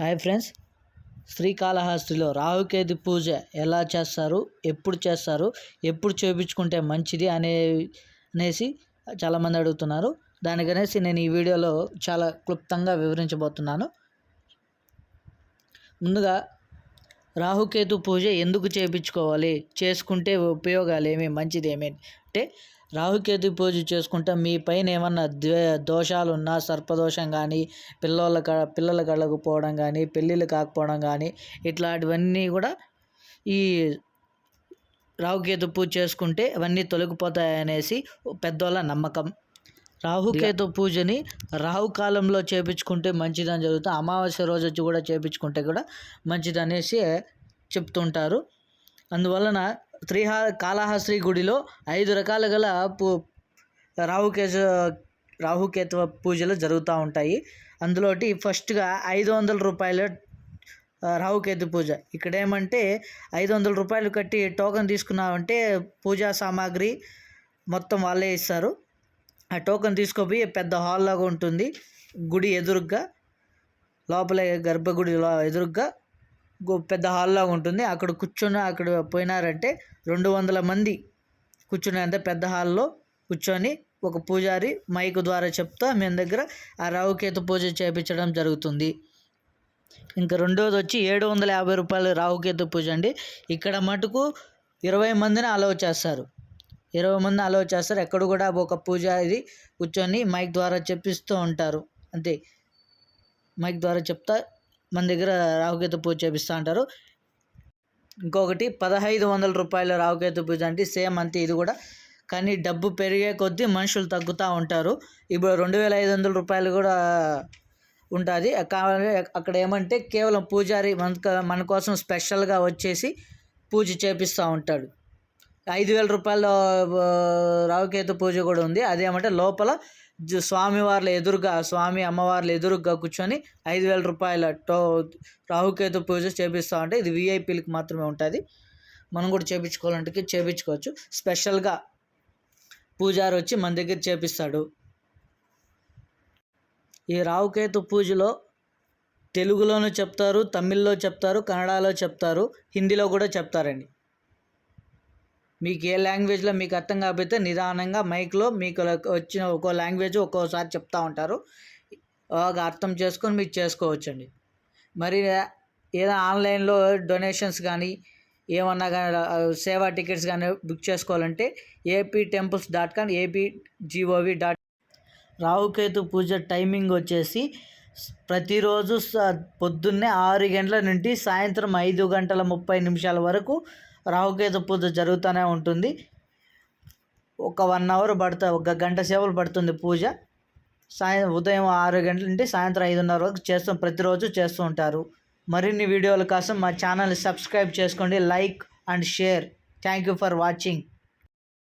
Hi friends. శ్రీకాళహస్తిలో Rahu Ketu పూజ ఎలా చేస్తారు? ఎప్పుడు చేస్తారు? ఎప్పుడు చూపించుకుంటే మంచిది అనే అనేసి చాలామంది అడుగుతున్నారు. దానికనేసి నేను ఈ వీడియోలో చాలా క్లుప్తంగా వివరించబోతున్నాను. ముందుగా రాహుకేతు పూజ ఎందుకు చేయించుకోవాలి చేసుకుంటే ఉపయోగాలు ఏమి అంటే రాహుకేతు పూజ చేసుకుంటే మీ పైన ఏమన్నా ద్వే దోషాలు ఉన్నా సర్పదోషం కానీ పిల్లల క పిల్లల పోవడం కానీ పెళ్ళిళ్ళు కాకపోవడం కానీ ఇట్లాంటివన్నీ కూడా ఈ రాహుకేతు పూజ చేసుకుంటే అవన్నీ తొలగిపోతాయనేసి పెద్దోళ్ళ నమ్మకం. రాహుకేతు పూజని రాహు కాలంలో చేపించుకుంటే మంచిదని జరుగుతుంది అమావాస్య రోజు వచ్చి కూడా చేపించుకుంటే కూడా మంచిది అనేసి చెప్తుంటారు. అందువలన శ్రీహా కాళహస్త్రి గుడిలో ఐదు రకాల గల పూ రాహుకేశ రాహుకేతు పూజలు జరుగుతూ ఉంటాయి. అందులోటి ఫస్ట్గా ఐదు వందల రూపాయల రాహుకేతు పూజ. ఇక్కడ ఏమంటే ఐదు వందల రూపాయలు కట్టి టోకెన్ తీసుకున్నామంటే పూజా సామాగ్రి మొత్తం వాళ్ళే ఇస్తారు. ఆ టోకెన్ తీసుకుపోయి పెద్ద హాల్ లాగా ఉంటుంది. గుడి ఎదురుగ్గా లోపల గర్భగుడి ఎదురుగ్గా పెద్ద హాల్లో ఉంటుంది. అక్కడ కూర్చొని అక్కడ పోయినారంటే రెండు వందల మంది కూర్చునేంత పెద్ద హాల్లో కూర్చొని ఒక పూజారి మైక్ ద్వారా చెప్తా మేము దగ్గర ఆ రావుకేతు పూజ చేయించడం జరుగుతుంది. ఇంకా రెండోది వచ్చి ఏడు వందల యాభై రూపాయలు రావుకేతు పూజ అండి. ఇక్కడ మటుకు ఇరవై మందిని అలవ్ చేస్తారు. ఇరవై మంది అలౌ చేస్తారు. ఎక్కడ కూడా ఒక పూజారి కూర్చొని మైక్ ద్వారా చెప్పిస్తూ ఉంటారు. అంతే. మైక్ ద్వారా చెప్తా మన దగ్గర రాహుకేతు పూజ చేపిస్తూ ఉంటారు ఇంకొకటి పదహైదు వందల రూపాయల రావుకేతు పూజ అంటే సేమ్ అంతే ఇది కూడా. కానీ డబ్బు పెరిగే కొద్దీ మనుషులు తగ్గుతూ ఉంటారు. ఇప్పుడు రెండు వేల ఐదు వందల రూపాయలు కూడా ఉంటుంది. కావాలి అక్కడ ఏమంటే కేవలం పూజారి మన మన కోసం స్పెషల్గా వచ్చేసి పూజ చేపిస్తూ ఉంటాడు. ఐదు వేల రూపాయల రావుకేతు పూజ కూడా ఉంది. అదేమంటే లోపల జ- స్వామివార్ల ఎదురుగా స్వామి అమ్మవార్ల ఎదురుగా కూర్చొని ఐదు వేల రూపాయల టో రాహుకేతు పూజ చేపిస్తూ ఉంటే ఇది విఐపీలకు మాత్రమే ఉంటుంది. మనం కూడా చేపించుకోవాలంటే చేపించుకోవచ్చు. స్పెషల్గా పూజారి వచ్చి మన దగ్గర చేపిస్తాడు. ఈ రావుకేతు పూజలో తెలుగులోనూ చెప్తారు తమిళ్ళో చెప్తారు కన్నడలో చెప్తారు హిందీలో కూడా చెప్తారండి. మీకు ఏ లాంగ్వేజ్లో మీకు అర్థం కాకపోతే నిదానంగా మైక్లో మీకు వచ్చిన ఒక్కో లాంగ్వేజ్ ఒక్కోసారి చెప్తూ ఉంటారు. బాగా అర్థం చేసుకొని మీరు చేసుకోవచ్చండి. మరి ఏదైనా ఆన్లైన్లో డొనేషన్స్ కానీ ఏమన్నా కానీ సేవా టికెట్స్ కానీ బుక్ చేసుకోవాలంటే AP temples dot com AP G O V dot రావుకేతు పూజ టైమింగ్ వచ్చేసి ప్రతిరోజు స- పొద్దున్నే ఆరు గంటల నుండి సాయంత్రం ఐదు గంటల ముప్పై నిమిషాల వరకు రాహుకేతు పూజ జరుగుతూనే ఉంటుంది. ఒక వన్ అవర్ పడుతుంది ఒక గంట సేవలు పడుతుంది పూజ. సాయం ఉదయం ఆరు గంటల నుండి సాయంత్రం ఐదున్నర వరకు చేస్తాం ప్రతిరోజు చేస్తూ ఉంటారు. మరిన్ని వీడియోల కోసం మా ఛానల్ని సబ్స్క్రైబ్ చేసుకోండి like and share. Thank you for watching.